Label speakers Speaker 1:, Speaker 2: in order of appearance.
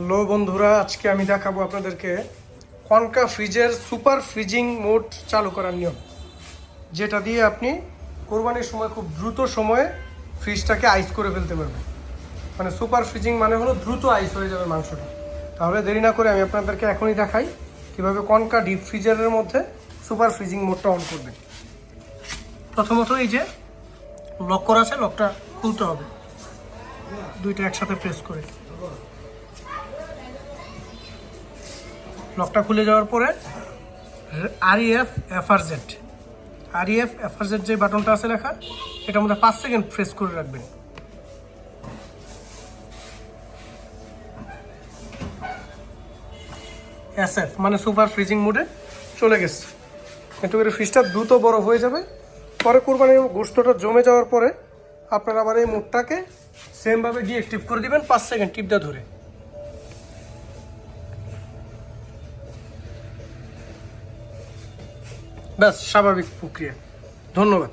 Speaker 1: Hello বন্ধুরা, আজকে আমি দেখাবো আপনাদেরকে কনকা ফ্রিজের সুপার ফ্রিজিং মোড চালু করার নিয়ম, যেটা দিয়ে আপনি কোরবানির সময় খুব দ্রুত সময়ে ফ্রিজটাকে আইস করে ফেলতে পারবেন। মানে সুপার ফ্রিজিং মানে হলো দ্রুত আইস হয়ে যাবে মাংসটা। তাহলে দেরি না করে আমি আপনাদেরকে এখনই দেখাই কীভাবে কনকা ডিপ ফ্রিজারের মধ্যে সুপার ফ্রিজিং মোডটা অন করবেন। প্রথমত এই যে লক করা আছে, লকটা খুলতে হবে। দুইটা একসাথে প্রেস করে। লকটা খুলে যাওয়ার পরে আরইএফ এফআরজেড আরইএফ এফআরজেড যে বাটনটা আছে লেখা এটার মধ্যে পাঁচ সেকেন্ড প্রেস করে রাখবেন। এসএফ মানে সুপার ফ্রিজিং মোডে চলে গেছে। কিন্তু এর ফ্রিজটা দ্রুত বরফ হয়ে যাবে। পরে কোরবানির গোস্তটা জমে যাওয়ার পরে আপনারা আবার এই মোডটাকে সেমভাবে ডিএক্টিভ করে দিবেন পাঁচ সেকেন্ড টিপটা ধরে। ব্যাস স্বাভাবিক প্রক্রিয়া। ধন্যবাদ।